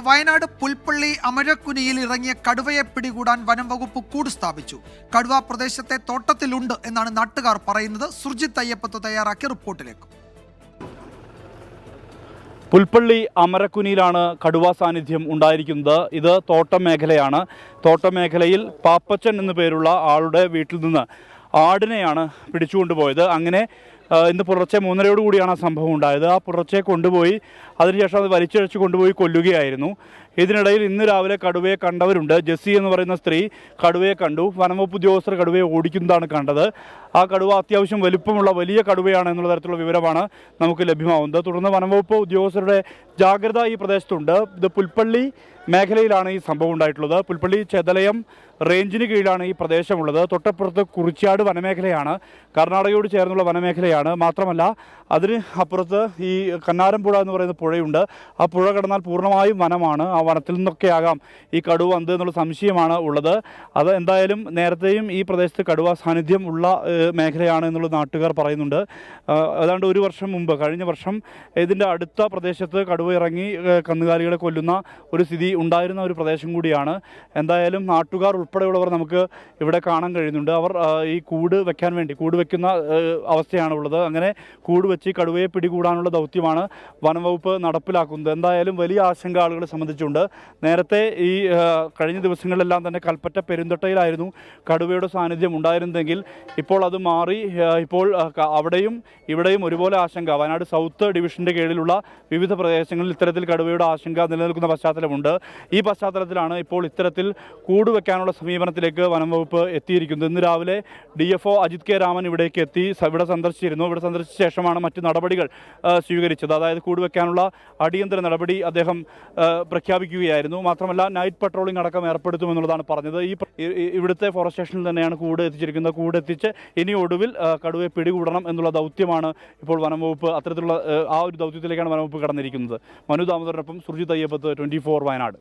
വയനാട് പുൽപ്പള്ളി അമരക്കുനിയിൽ ഇറങ്ങിയ കടുവയെ പിടികൂടാൻ വനം വകുപ്പ് കൂട് സ്ഥാപിച്ചു. കടുവ പ്രദേശത്തെ തോട്ടത്തിലുണ്ട് എന്നാണ് നാട്ടുകാർ പറയുന്നത്. സുർജിത് അയ്യപ്പത്ത് തയ്യാറാക്കിയ റിപ്പോർട്ടിലേക്ക്. പുൽപ്പള്ളി അമരക്കുനിയിലാണ് കടുവ സാന്നിധ്യം ഉണ്ടായിരിക്കുന്നത്. ഇത് തോട്ടം മേഖലയാണ് തോട്ടം മേഖലയിൽ പാപ്പച്ചൻ എന്നു പേരുള്ള ആളുടെ വീട്ടിൽ നിന്ന് ആടിനെയാണ് പിടിച്ചുകൊണ്ടുപോയത്. അങ്ങനെ ഇന്ന് പുലർച്ചെ മൂന്നരയോട് കൂടിയാണ് ആ സംഭവം ഉണ്ടായത്. ആ പുലർച്ചെ കൊണ്ടുപോയി അതിനുശേഷം അത് വലിച്ചഴിച്ച് കൊണ്ടുപോയി കൊല്ലുകയായിരുന്നു. ഇതിനിടയിൽ ഇന്ന് രാവിലെ കടുവയെ കണ്ടവരുണ്ട്. ജെസ്സി എന്ന് പറയുന്ന സ്ത്രീ കടുവയെ കണ്ടു. വനംവകുപ്പ് ഉദ്യോഗസ്ഥർ കടുവയെ ഓടിക്കുന്നതാണ് കണ്ടത്. ആ കടുവ അത്യാവശ്യം വലിപ്പമുള്ള വലിയ കടുവയാണ് എന്നുള്ള തരത്തിലുള്ള വിവരമാണ് നമുക്ക് ലഭ്യമാവുന്നത്. തുടർന്ന് വനംവകുപ്പ് ഉദ്യോഗസ്ഥരുടെ ജാഗ്രത ഈ പ്രദേശത്തുണ്ട്. ഇത് പുൽപ്പള്ളി മേഖലയിലാണ് ഈ സംഭവം ഉണ്ടായിട്ടുള്ളത്. പുൽപ്പള്ളി ചെതലയം റേഞ്ചിന് കീഴിലാണ് ഈ പ്രദേശമുള്ളത്. തൊട്ടപ്പുറത്ത് കുറിച്ചാട് വനമേഖലയാണ്. കർണാടകയോട് ചേർന്നുള്ള വനമേഖലയാണ്. മാത്രമല്ല അതിന് അപ്പുറത്ത് ഈ കന്നാരംപുഴ എന്ന് പറയുന്ന പുഴയുണ്ട്. ആ പുഴ കടന്നാൽ പൂർണമായും വനമാണ്. ആ വനത്തിൽ നിന്നൊക്കെ ആകാം ഈ കടുവ വന്നത് എന്നുള്ള സംശയമാണ് ഉള്ളത്. അത് എന്തായാലും നേരത്തെയും ഈ പ്രദേശത്ത് കടുവ സാന്നിധ്യം ഉള്ള മേഖലയാണ് എന്നുള്ള നാട്ടുകാർ പറയുന്നുണ്ട്. ഏതാണ്ട് ഒരു വർഷം മുമ്പ് കഴിഞ്ഞ വർഷം ഇതിന്റെ അടുത്ത പ്രദേശത്ത് കടുവ ഇറങ്ങി കന്നുകാലികളെ കൊല്ലുന്ന ഒരു സ്ഥിതി ഉണ്ടായിരുന്ന ഒരു പ്രദേശം കൂടിയാണ്. എന്തായാലും നാട്ടുകാർ ഉൾപ്പെടെയുള്ളവർ നമുക്ക് ഇവിടെ കാണാൻ കഴിയുന്നുണ്ട്. അവർ ഈ കൂട് വെക്കാൻ വേണ്ടി കൂട് വെക്കുന്ന അവസ്ഥയാണുള്ളത് അങ്ങനെ കൂട് വെച്ച് കടുവയെ പിടികൂടാനുള്ള ദൗത്യമാണ് വനംവകുപ്പ് നടപ്പിലാക്കുന്നത്. എന്തായാലും വലിയ ആശങ്ക ആളുകളെ സംബന്ധിച്ചുണ്ട്. നേരത്തെ ഈ കഴിഞ്ഞ ദിവസങ്ങളിലെല്ലാം തന്നെ കൽപ്പറ്റ പെരുന്തട്ടയിലായിരുന്നു കടുവയുടെ സാന്നിധ്യം ഉണ്ടായിരുന്നെങ്കിൽ ഇപ്പോൾ അത് മാറി ഇപ്പോൾ അവിടെയും ഇവിടെയും ഒരുപോലെ ആശങ്ക. വയനാട് സൗത്ത് ഡിവിഷന്റെ കീഴിലുള്ള വിവിധ പ്രദേശങ്ങളിൽ ഇത്തരത്തിൽ കടുവയുടെ ആശങ്ക നിലനിൽക്കുന്ന പശ്ചാത്തലമുണ്ട്. ഈ പശ്ചാത്തലത്തിലാണ് ഇപ്പോൾ ഇത്തരത്തിൽ കൂട് വെക്കാനുള്ള സമീപനത്തിലേക്ക് വനം വകുപ്പ് എത്തിയിരിക്കുന്നത്. ഇന്ന് രാവിലെ D F O Ajith K Raman ഇവിടേക്ക് എത്തി ഇവിടെ സന്ദർശിച്ചിരുന്നു. ഇവിടെ സന്ദർശിച്ച ശേഷമാണ് മറ്റ് നടപടികൾ സ്വീകരിച്ചത്. അതായത് കൂട് വെക്കാനുള്ള അടിയന്തര നടപടി അദ്ദേഹം പ്രഖ്യാപിക്കുകയായിരുന്നു. മാത്രമല്ല നൈറ്റ് പട്രോളിംഗ് അടക്കം ഏർപ്പെടുത്തുമെന്നുള്ളതാണ് പറഞ്ഞത്. ഈ ഇവിടുത്തെ ഫോറസ്റ്റ് സ്റ്റേഷനിൽ തന്നെയാണ് കൂട് എത്തിച്ചിരിക്കുന്നത്. കൂട് എത്തിച്ച് ഇനി ഒടുവിൽ കടുവയെ പിടികൂടണം എന്നുള്ള ദൗത്യമാണ് ഇപ്പോൾ വനം വകുപ്പ് അത്തരത്തിലുള്ള ആ ഒരു ദൗത്യത്തിലേക്കാണ് വനം വകുപ്പ് കടന്നിരിക്കുന്നത്. മനു ദാമോദരനൊപ്പം സുർജിത് അയ്യപ്പത്ത് ട്വന്റി ഫോർ വയനാട്.